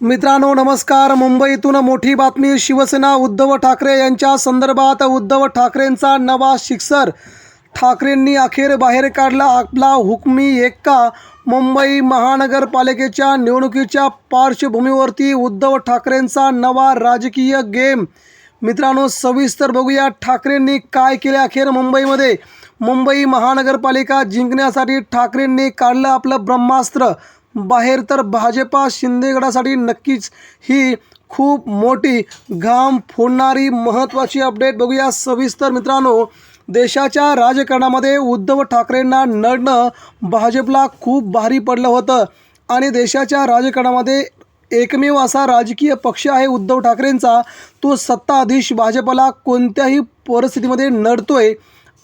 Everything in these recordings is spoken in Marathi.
मित्रांनो नमस्कार. मुंबईतून मोठी बातमी शिवसेना उद्धव ठाकरे यांच्या संदर्भात उद्धव ठाकरेंचा नवा शिक्सर ठाकरेंनी अखेर बाहेर काढला आपला हुकमी एक्का. मुंबई महानगरपालिकेच्या निवडणुकीच्या पार्श्वभूमीवरती उद्धव ठाकरेंचा नवा राजकीय गेम. मित्रांनो सविस्तर बघूया ठाकरेंनी काय केले अखेर मुंबईमध्ये. मुंबई महानगरपालिका जिंकण्यासाठी ठाकरेंनी काढलं आपलं ब्रह्मास्त्र. बाहेर तर भाजपा शिंदेगडासाठी नक्कीच ही खूप मोठी घाम फोडणारी महत्त्वाची अपडेट बघूया. सविस्तर मित्रांनो देशाच्या राजकारणामध्ये उद्धव ठाकरेंना नडणं भाजपला खूप भारी पडलं होतं आणि देशाच्या राजकारणामध्ये एकमेव असा राजकीय पक्ष आहे उद्धव ठाकरेंचा. तो सत्ताधीश भाजपला कोणत्याही परिस्थितीमध्ये नडतोय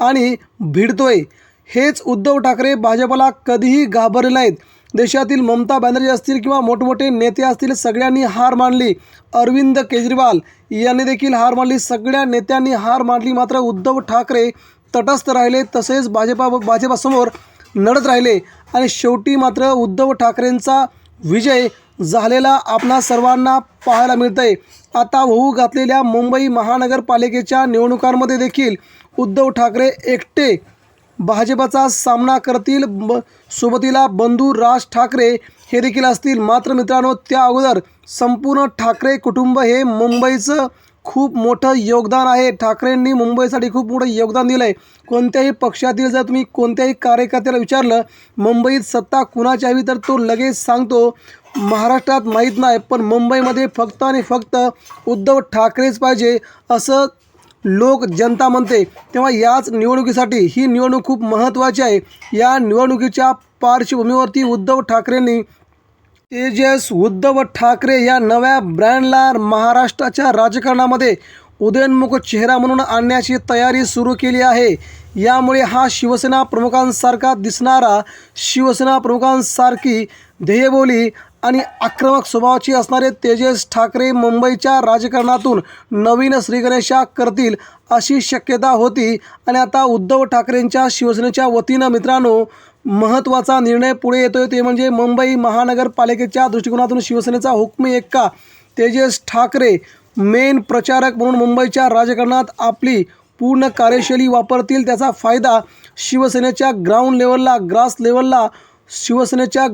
आणि भिडतोय. हेच उद्धव ठाकरे भाजपला कधीही घाबरले नाहीत. देशातील ममता बॅनर्जी असतील किंवा मोठमोठे नेते असतील सगळ्यांनी हार मानली. अरविंद केजरीवाल यांनी देखील हार मानली. सगळ्या नेत्यांनी हार मानली. मात्र उद्धव ठाकरे तटस्थ राहिले तसेच भाजपा भाजपासमोर लढत राहिले. आणि शेवटी मात्र उद्धव ठाकरेंचा विजय झालेला आपणा सर्वांना पाहायला मिळतंय. आता होऊ घातलेल्या मुंबई महानगरपालिकेच्या निवडणुकांमध्ये देखील उद्धव ठाकरे एकटे भाजपचा सामना करतील ब सोबतीला बंधू राज ठाकरे हे देखील असतील. मात्र मित्रांनो त्या अगोदर संपूर्ण ठाकरे कुटुंब हे मुंबईचं खूप मोठं योगदान आहे. ठाकरेंनी मुंबईसाठी खूप मोठं योगदान दिलं आहे कोणत्याही पक्षातील जर तुम्ही कोणत्याही कार्यकर्त्याला विचारलं मुंबईत सत्ता कुणाची हवी तर तो लगेच सांगतो महाराष्ट्रात माहीत नाही पण मुंबईमध्ये फक्त आणि फक्त उद्धव ठाकरेच पाहिजे असं लोक जनता म्हणते तेव्हा याच निवडणुकीसाठी ही निवडणूक खूप महत्त्वाची आहे. या निवडणुकीच्या पार्श्वभूमीवरती उद्धव ठाकरेंनी तेजस उद्धव ठाकरे या नव्या ब्रँडला महाराष्ट्राच्या राजकारणामध्ये उदयनमुख चेहरा म्हणून आणण्याची तयारी सुरू केली आहे. यामुळे हा शिवसेना प्रमुखांसारखा दिसणारा शिवसेना प्रमुखांसारखी ध्येयबोली आणि आक्रमक स्वभावाची असणारे तेजस ठाकरे मुंबईच्या राजकारणातून नवीन श्रीगणेशा करतील अशी शक्यता होती. आणि आता उद्धव ठाकरेंच्या शिवसेनेच्या वतीनं मित्रांनो महत्त्वाचा निर्णय पुढे येतोय. ते म्हणजे मुंबई महानगरपालिकेच्या दृष्टिकोनातून शिवसेनेचा हुकमी एक्का तेजस ठाकरे मेन प्रचारक म्हणून मुंबईच्या राजकारणात आपली पूर्ण कार्यशैली वापरतील त्याचा फायदा शिवसेनेच्या ग्राउंड लेवलला ग्रास लेवलला शिवसेनेच्या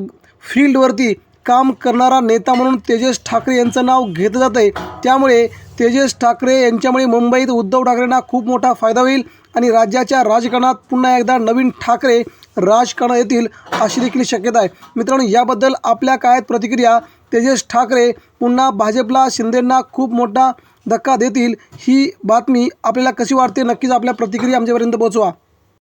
फील्डवरती काम करणारा नेता म्हणून तेजस ठाकरे यांचं नाव घेतलं जातं आहे त्यामुळे तेजस ठाकरे यांच्यामुळे मुंबईत उद्धव ठाकरेंना खूप मोठा फायदा होईल आणि राज्याच्या राजकारणात पुन्हा एकदा नवीन ठाकरे राजकारणात येतील अशी देखील शक्यता आहे. मित्रांनो याबद्दल आपल्या काय प्रतिक्रिया? तेजस ठाकरे पुन्हा भाजपला शिंदेंना खूप मोठा धक्का देतील ही बातमी आपल्याला कशी वाटते? नक्कीच आपल्या प्रतिक्रिया आमच्यापर्यंत पोहोचवा.